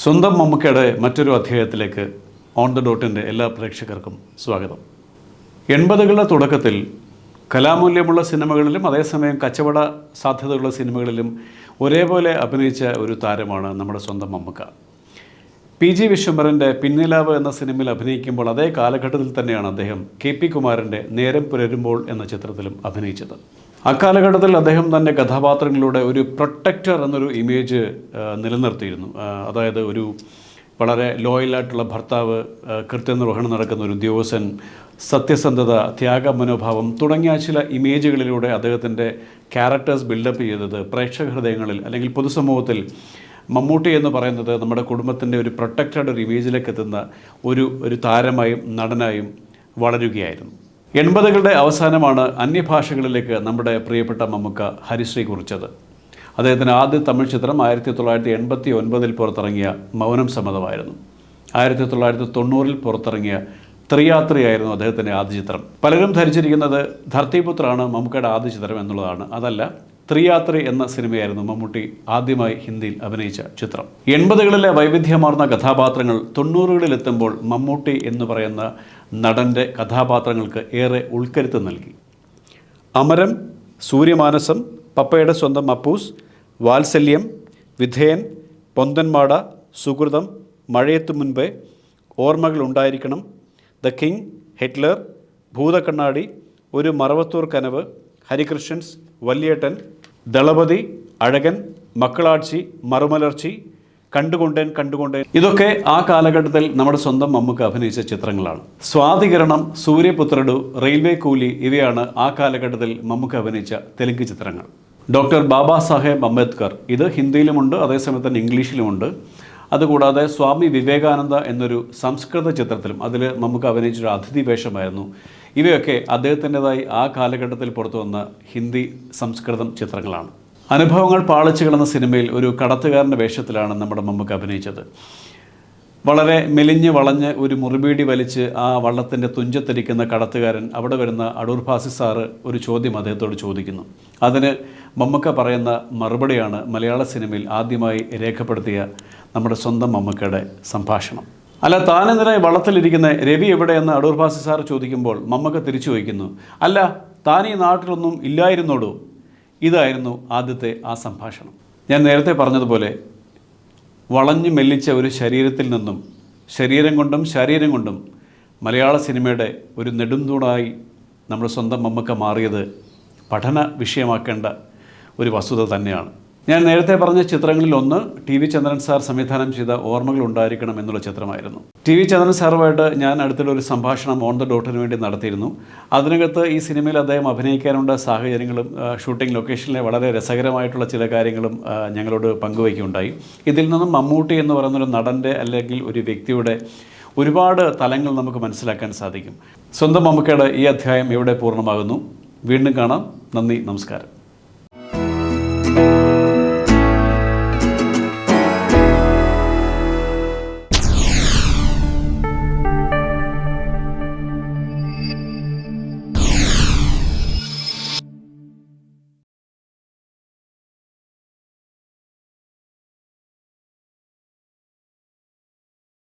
സ്വന്തം മമ്മൂക്കയുടെ മറ്റൊരു അധ്യായത്തിലേക്ക് ഓൺ ദ ഡോട്ടിന്റെ എല്ലാ പ്രേക്ഷകർക്കും സ്വാഗതം. എൺപതുകളുടെ തുടക്കത്തിൽ കലാമൂല്യമുള്ള സിനിമകളിലും അതേസമയം കച്ചവട സാധ്യതയുള്ള സിനിമകളിലും ഒരേപോലെ അഭിനയിച്ച ഒരു താരമാണ് നമ്മുടെ സ്വന്തം മമ്മൂക്ക. പി ജി വിശ്വംഭരന്റെ പിന്നിലാവ് എന്ന സിനിമയിൽ അഭിനയിക്കുമ്പോൾ അതേ കാലഘട്ടത്തിൽ തന്നെയാണ് അദ്ദേഹം കെ പി കുമാരന്റെ നേരം പുലരുമ്പോൾ എന്ന ചിത്രത്തിലും അഭിനയിച്ചത്. അക്കാലഘട്ടത്തിൽ അദ്ദേഹം തന്റെ കഥാപാത്രങ്ങളുടെ ഒരു പ്രൊട്ടക്ടർ എന്നൊരു ഇമേജ് നിലനിർത്തിയിരുന്നു. അതായത് ഒരു വളരെ ലോയലായിട്ടുള്ള ഭർത്താവ് കൃത്യനിർവഹണം നടക്കുന്ന ഒരു ഉദ്യോഗസ്ഥൻ സത്യസന്ധത ത്യാഗ മനോഭാവം തുടങ്ങിയ ചില ഇമേജുകളിലൂടെ അദ്ദേഹത്തിന്റെ ക്യാരക്ടേഴ്സ് ബിൽഡപ്പ് ചെയ്തത് പ്രേക്ഷക ഹൃദയങ്ങളിൽ അല്ലെങ്കിൽ പൊതുസമൂഹത്തിൽ മമ്മൂട്ടി എന്ന് പറയുന്നത് നമ്മുടെ കുടുംബത്തിന്റെ ഒരു പ്രൊട്ടക്റ്റഡ് ഒരു ഇമേജിലേക്ക് എത്തുന്ന ഒരു ഒരു താരമായും നടനായും വളരുകയായിരുന്നു. എൺപതുകളുടെ അവസാനമാണ് അന്യഭാഷകളിലേക്ക് നമ്മുടെ പ്രിയപ്പെട്ട മമ്മുക്ക ഹരിശ്രീ കുറിച്ചത്. അദ്ദേഹത്തിന്റെ ആദ്യ തമിഴ് ചിത്രം ആയിരത്തി തൊള്ളായിരത്തി എൺപത്തി ഒൻപതിൽ പുറത്തിറങ്ങിയ മൗനം സമ്മതമായിരുന്നു. ആയിരത്തി തൊള്ളായിരത്തി തൊണ്ണൂറിൽ പുറത്തിറങ്ങിയ ത്രിയാത്രയായിരുന്നു അദ്ദേഹത്തിന്റെ ആദ്യ ചിത്രം. പലരും ധരിച്ചിരിക്കുന്നത് ധർത്തിപുത്രാണ് മമ്മൂക്കയുടെ ആദ്യ ചിത്രം എന്നുള്ളതാണ്. അതല്ല ത്രിയാത്രി എന്ന സിനിമയായിരുന്നു മമ്മൂട്ടി ആദ്യമായി ഹിന്ദിയിൽ അഭിനയിച്ച ചിത്രം. എൺപതുകളിലെ വൈവിധ്യമാർന്ന കഥാപാത്രങ്ങൾ തൊണ്ണൂറുകളിലെത്തുമ്പോൾ മമ്മൂട്ടി എന്ന് പറയുന്ന നടന്റെ കഥാപാത്രങ്ങൾക്ക് ഏറെ ഉൾക്കരുത്ത് നൽകി. അമരം സൂര്യമാനസം പപ്പയുടെ സ്വന്തം അപ്പൂസ് വാത്സല്യം വിധേയൻ പൊന്തന്മാട സുഹൃതം മഴയത്ത് മുൻപേ ഓർമ്മകൾ ഉണ്ടായിരിക്കണം ദ കിങ് ഹിറ്റ്ലർ ഭൂതക്കണ്ണാടി ഒരു മറവത്തൂർ കനവ് ഹരികൃഷ്ണൻസ് വല്യേട്ടൻ ദളപതി അഴകൻ മക്കളാഴ്ചി മറുമലർച്ചി കണ്ടുകൊണ്ടേൻ കണ്ടുകൊണ്ടേൻ. ഇതൊക്കെ ആ കാലഘട്ടത്തിൽ നമ്മുടെ സ്വന്തം മമ്മുക്ക് അഭിനയിച്ച ചിത്രങ്ങളാണ്. സ്വാതികരണം സൂര്യപുത്രടു റെയിൽവേ കൂലി ഇവയാണ് ആ കാലഘട്ടത്തിൽ മമ്മുക്ക് അഭിനയിച്ച തെലുങ്ക് ചിത്രങ്ങൾ. ഡോക്ടർ ബാബാ സാഹേബ് അംബേദ്കർ. ഇത് ഹിന്ദിയിലുമുണ്ട് അതേസമയത്ത് തന്നെ ഇംഗ്ലീഷിലുമുണ്ട്. അതുകൂടാതെ സ്വാമി വിവേകാനന്ദ എന്നൊരു സംസ്കൃത ചിത്രത്തിലും അതിൽ നമുക്ക് അഭിനയിച്ചൊരു അതിഥി വേഷമായിരുന്നു ഇവയൊക്കെ അദ്ദേഹത്തിന്റെതായി ആ കാലഘട്ടത്തിൽ പുറത്തു വന്ന ഹിന്ദി സംസ്കൃതം ചിത്രങ്ങളാണ്. അനുഭവങ്ങൾ പാളിച്ചു കിടന്ന സിനിമയിൽ ഒരു കടത്തുകാരന്റെ വേഷത്തിലാണ് നമ്മുടെ മമ്മൂക്ക് അഭിനയിച്ചത്. വളരെ മെലിഞ്ഞ് വളഞ്ഞ് ഒരു മുറിബീടി വലിച്ച് ആ വള്ളത്തിന്റെ തുഞ്ചത്തിരിക്കുന്ന കടത്തുകാരൻ അവിടെ വരുന്ന അടൂർ ഭാസി സാറ് ഒരു ചോദ്യം അദ്ദേഹത്തോട് ചോദിക്കുന്നു. അതിന് മമ്മക്ക പറയുന്ന മറുപടിയാണ് മലയാള സിനിമയിൽ ആദ്യമായി രേഖപ്പെടുത്തിയ നമ്മുടെ സ്വന്തം മമ്മക്കയുടെ സംഭാഷണം. അല്ല താനെതിരെ വള്ളത്തിലിരിക്കുന്ന? രവി എവിടെയെന്ന് അടൂർ ഭാസി സാർ ചോദിക്കുമ്പോൾ മമ്മക്ക തിരിച്ചു വയ്ക്കുന്നു. അല്ല താൻ ഈ നാട്ടിലൊന്നും ഇല്ലായിരുന്നോടൂ? ഇതായിരുന്നു ആദ്യത്തെ ആ സംഭാഷണം. ഞാൻ നേരത്തെ പറഞ്ഞതുപോലെ വളഞ്ഞു മെല്ലിച്ച ഒരു ശരീരത്തിൽ നിന്നും ശരീരം കൊണ്ടും ശരീരം കൊണ്ടും മലയാള സിനിമയുടെ ഒരു നെടുംതൂണായി നമ്മുടെ സ്വന്തം മമ്മക്ക മാറിയത് പഠന വിഷയമാക്കേണ്ട ഒരു വസ്തുത തന്നെയാണ്. ഞാൻ നേരത്തെ പറഞ്ഞ ചിത്രങ്ങളിൽ ഒന്ന് ടി വി ചന്ദ്രൻ സാർ സംവിധാനം ചെയ്ത ഓർമ്മകൾ ഉണ്ടായിരിക്കണം എന്നുള്ള ചിത്രമായിരുന്നു. ടി വി ചന്ദ്രൻ സാറുമായിട്ട് ഞാൻ അടുത്തുള്ള ഒരു സംഭാഷണം ഓൺ ദ ഡോട്ടിന് വേണ്ടി നടത്തിയിരുന്നു. അതിനകത്ത് ഈ സിനിമയിൽ അദ്ദേഹം അഭിനയിക്കാനുള്ള സാഹചര്യങ്ങളും ഷൂട്ടിംഗ് ലൊക്കേഷനിലെ വളരെ രസകരമായിട്ടുള്ള ചില കാര്യങ്ങളും ഞങ്ങളോട് പങ്കുവയ്ക്കുകയുണ്ടായി. ഇതിൽ നിന്നും മമ്മൂട്ടി എന്ന് പറയുന്ന ഒരു നടന്റെ അല്ലെങ്കിൽ ഒരു വ്യക്തിയുടെ ഒരുപാട് തലങ്ങൾ നമുക്ക് മനസ്സിലാക്കാൻ സാധിക്കും. സ്വന്തം മമ്മൂക്കയുടെ ഈ അധ്യായം ഇവിടെ പൂർണമാകുന്നു. വീണ്ടും കാണാം. നന്ദി നമസ്കാരം.